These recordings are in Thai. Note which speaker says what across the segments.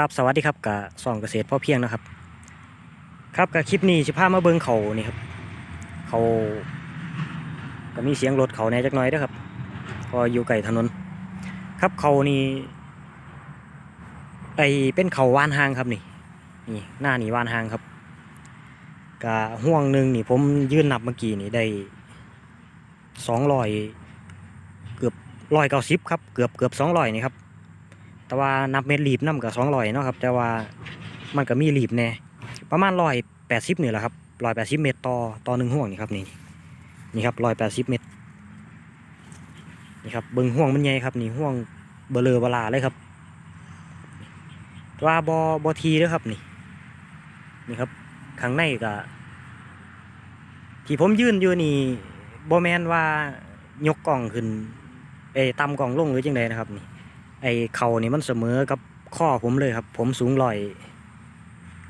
Speaker 1: ครับสวัสดีครับกับส่องเกษตรพ่อเพียงนะครับ ครับกับคลิปนี้สิพามาเบิ่งเขานี่ครับเขาก็มีเสียงรถเขาแน่จักหน่อยเด้อครับพออยู่ไกลถนน ครับเขานี่ไอเป็นเขาว่านหางครับนี่นี่หน้านี่ว่านหางครับกะห่วงหนึ่งนี่ผมยื่นนับเมื่อกี้นี่ได้สองร้อยเกือบร้อยเก้าสิบครับเกือบเกือบสองร้อยนี่ครับ แต่ว่านับเม็ดลีบน้ำกับสองร้อยเนาะครับ แต่ว่ามันก็มีลีบแน่ประมาณร้อยแปดสิบนี่แหละครับร้อยแปดสิบเมตรต่อต่อหนึ่งห่วงนี่ครับนี่นี่ครับร้อยแปดสิบเมตรนี่ครับเบิ้งห่วงมันใหญ่ครับนี่ห่วงเบลอเบลาเลยครับว่าบอบอทีด้วยครับนี่นี่ครับข้างในก็ที่ผมยื่นอยู่นี่บอแมนว่ายกกล่องขึ้นเอตำกล่องลงหรือจังใดนะครับนี่ ไอเข่านี่มันเสมอกับข้อผมเลยครับ ผมสูงร้อย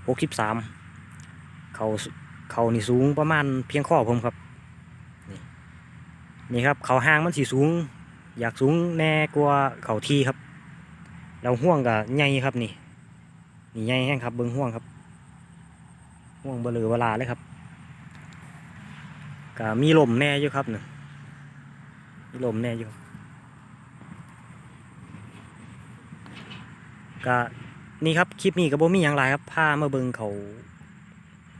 Speaker 1: หกสิบสามเข่าเข่านี่สูงประมาณเพียงข้อผมครับ นี่นี่ครับเข่าห้างมันสีสูง อยากสูงแน่กว่าเข่าทีครับแล้วห่วงกับใหญ่ครับนี่นี่ใหญ่แห้งครับเบิ้งห่วงครับห่วงเบลือเวลาเลยครับก็มีลมแน่อยู่ครับเนี่ยมีลมแน่อยู่ ก็นี่ครับคลิปนี้ก็บ่มีอย่างไรครับพามาเบิงเขา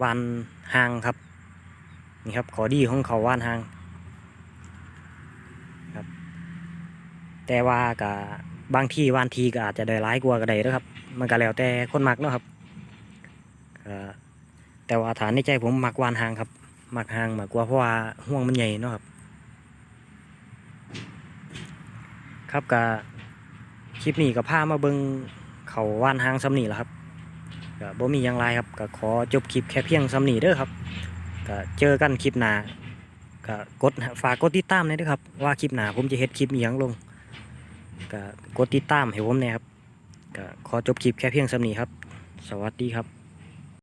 Speaker 1: วานหางครับ นี่ครับขอดีของเขาวานหางครับ แต่ว่าก็บางที่วานทีก็อาจจะได้ร้ายกว่าก็ได้นะครับ มันก็แล้วแต่คนมักเนาะครับแต่ว่าฐานในใจผมมักวานหางครับมักหางมากกว่าเพราะว่าห่วงมันใหญ่เนาะครับ ครับก็คลิปนี้ก็พามาเบิง เขาว่านหางซ้ำนี่แหละครับก็บ่มีอย่างไรครับก็ขอจบคลิปแค่เพียงซ้ำนี่เด้อครับก็เจอกันคลิปหน้าก็กดฝากกดติดตามหน่อยด้วยครับ ว่าคลิปหน้าผมจะเฮ็ดคลิปอีหยังลงก็กดติดตามให้ผมแหน่ครับก็ขอจบคลิปแค่เพียงซ้ำนี่ครับ สวัสดีครับ